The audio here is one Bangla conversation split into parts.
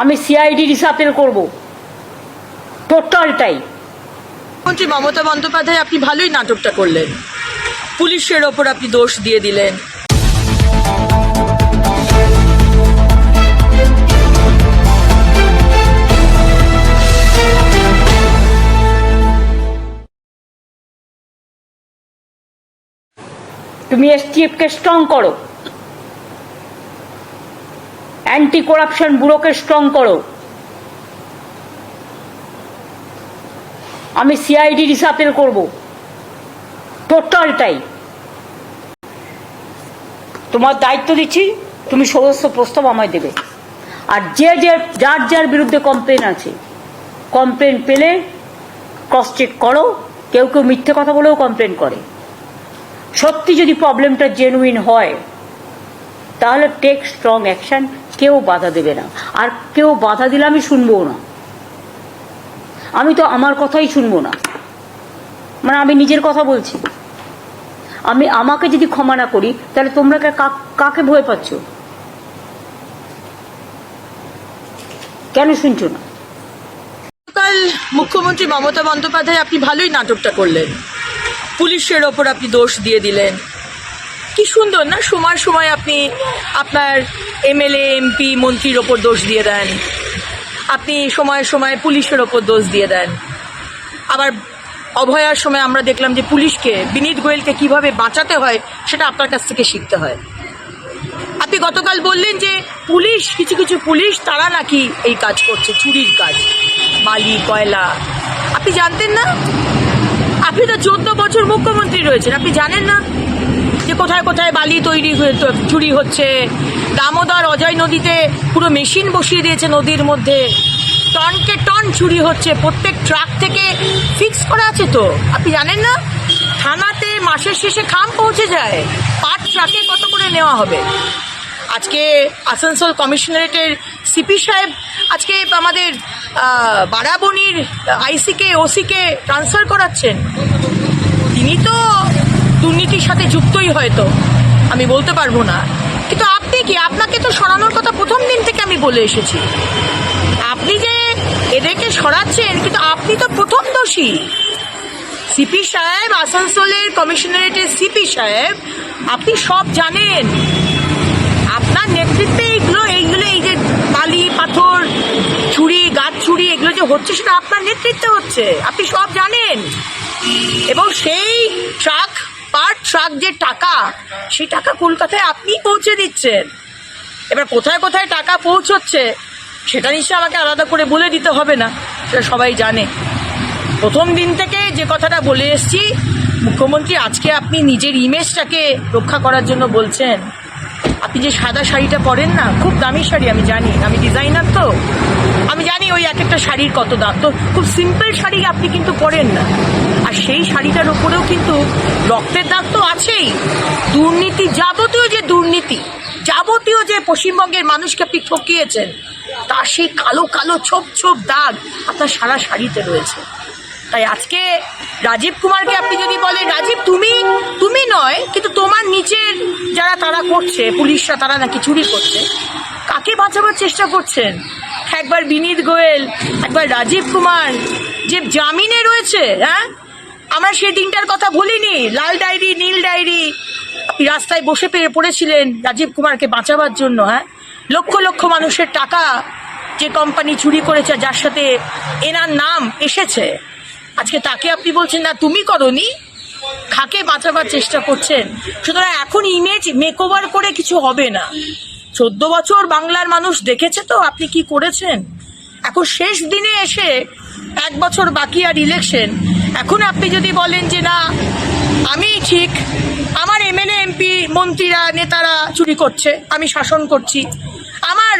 আমি সিআইডি রিসার্চের করব। টোটালটাই। মুখ্যমন্ত্রী মমতা বন্দ্যোপাধ্যায় আপনি ভালোই নাটকটা করলেন। পুলিশের ওপর আপনি দোষ দিয়ে দিলেন। তুমি এসটিএফকে স্ট্রং করো। অ্যান্টি করাপশন ব্যুরোকে স্ট্রং করো। আমি সিআইডি রিসার্চের করব। টোটালটাই তোমার দায়িত্ব দিচ্ছি, তুমি সমস্ত প্রস্তাব আমায় দেবে। আর যে যে, যার যার বিরুদ্ধে কমপ্লেন আছে কমপ্লেন পেলে ক্রস চেক করো, কেউ কেউ মিথ্যে কথা বলেও কমপ্লেন করে। সত্যি যদি প্রবলেমটা জেনুইন হয় তাহলে টেক স্ট্রং অ্যাকশন কেউ বাধা দেবে না। আর কেউ বাধা দিলে আমি শুনব না। আমি তো আমার কথাই শুনব না। মানে আমি নিজের কথা বলছি। আমি, আমাকে যদি ক্ষমা না করি, তাহলে তোমরা কাকে ভয় পাচ্ছ? কেন শুনছো না? কাল মুখ্যমন্ত্রী মমতা বন্দ্যোপাধ্যায় আপনি ভালোই নাটকটা করলেন। পুলিশের ওপর আপনি দোষ দিয়ে দিলেন। কি সুন্দর না? সময় সময় আপনি আপনার এমএলএ এমপি মন্ত্রীর ওপর দোষ দিয়ে দেন। আপনি সময় সময় পুলিশের ওপর দোষ দিয়ে দেন। আবার অভয়ার সময় আমরা দেখলাম যে পুলিশকে, বিনীত গোয়েলকে কীভাবে বাঁচাতে হয়, সেটা আপনার কাছ থেকে শিখতে হয়। আপনি গতকাল বললেন যে পুলিশ, কিছু কিছু পুলিশ, তারা নাকি এই কাজ করছে, চুরির কাজ। বালি কয়লা। আপনি জানতেন না? আপনি তো চোদ্দ বছর মুখ্যমন্ত্রী রয়েছেন, আপনি জানেন না? কোথায় কোথায় বালি তৈরি চুরি হচ্ছে। দামোদর অজয় নদীতে পুরো মেশিন বসিয়ে দিয়েছে নদীর মধ্যে। টনকে টন চুরি হচ্ছে, প্রত্যেক ট্রাক থেকে ফিক্স করা আছে তো। আপনি জানেন না? থানাতে মাসের শেষে খাম পৌঁছে যায়। পাঁচ ট্রাকে কত করে নেওয়া হবে? আজকে আসানসোল কমিশনারেটের সিপি সাহেব, আজকে আমাদের বারাবনির আইসিকে, ওসিকে ট্রান্সফার করাচ্ছেন। তিনি তো দুর্নীতির সাথে যুক্তই হয়তো। আমি বলতে পারব না। কিন্তু আপনি কি, আপনাকে তো সরানোর কথা প্রথম দিন থেকে আমি বলে এসেছি। আপনি যে এদেরকে সরাচ্ছেন, কিন্তু আপনি তো প্রথম দোষী। সিপি সাহেব, আসানসোলের কমিশনারেটের সিপি সাহেব, আপনি সব জানেন। আপনার নেতৃত্বে এইগুলো এইগুলো এই যে বালি, পাথর ছুরি গাছ চুরি, এগুলো যে হচ্ছে সেটা আপনার নেতৃত্বে হচ্ছে। আপনি সব জানেন। এবং সেই ট্রাক পার ট্রাক যে টাকা, সেই টাকা কলকাতায় আপনি পৌঁছে দিচ্ছেন। এবার কোথায় কোথায় টাকা পৌঁছচ্ছে, সেটা নিশ্চয়ই আমাকে আলাদা করে বলে দিতে হবে না, সেটা সবাই জানে। প্রথম দিন থেকে যে কথাটা বলে এসছি, মুখ্যমন্ত্রী আজকে আপনি নিজের ইমেজটাকে রক্ষা করার জন্য বলছেন। আপনি যে সাদা শাড়িটা পরেন না, খুব দামি শাড়ি, আমি জানি। আমি ডিজাইনার তো। আমি জানি ওই এক একটা শাড়ির কত দাম। তো খুব সিম্পল শাড়ি আপনি কিন্তু পরেন না। আর সেই শাড়িটার উপরেও কিন্তু রক্তের দাগ তো আছেই। দুর্নীতি যাবতীয় যে দুর্নীতি, যাবতীয় যে পশ্চিমবঙ্গের মানুষকে আপনি ঠকিয়েছেন তার সেই কালো কালো ছোপ ছোপ দাগ আপনার সারা শাড়িতে রয়েছে। তাই আজকে রাজীব কুমারকে আপনি যদি বলেন, রাজীব, তুমি তুমি নয়, কিন্তু তোমার নিচের যারা তারা করছে, পুলিশরা তারা নাকি চুরি করছে, কাকে বাঁচাবার চেষ্টা করছেন? একবার বিনীত গোয়েল, একবার রাজীব কুমার, যে জামিনে রয়েছে হ্যাঁ? আমরা সেই দিনটার কথা বলিনি লাল ডায়েরি, নীল ডায়েরি রাস্তায় বসে পেয়ে পড়েছিলেন রাজীব কুমারকে বাঁচাবার জন্য হ্যাঁ? লক্ষ লক্ষ মানুষের টাকা যে কোম্পানি চুরি করেছে যার সাথে এনার নাম এসেছে। আজকে তাকে আপনি বলছেন, না, তুমি করনি। খাকে বাঁচাবার চেষ্টা করছেন? সুতরাং এখন ইমেজ মেকওভার করে কিছু হবে না। চোদ্দ বছর বাংলার মানুষ দেখেছে তো? আপনি কি করেছেন? এখন শেষ দিনে এসে এক বছর বাকি আর ইলেকশন এখন আপনি যদি বলেন যে না, আমি ঠিক, আমার এমএলএ, এমপি, মন্ত্রীরা, নেতারা চুরি করছে, আমি শাসন করছি। আমার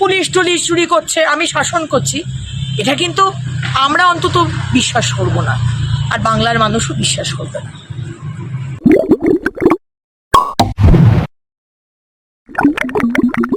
পুলিশ টুলিশ চুরি করছে, আমি শাসন করছি। এটা কিন্তু আমরা অন্তত বিশ্বাস করব না। আর বাংলার মানুষও বিশ্বাস করবে না। Thank you.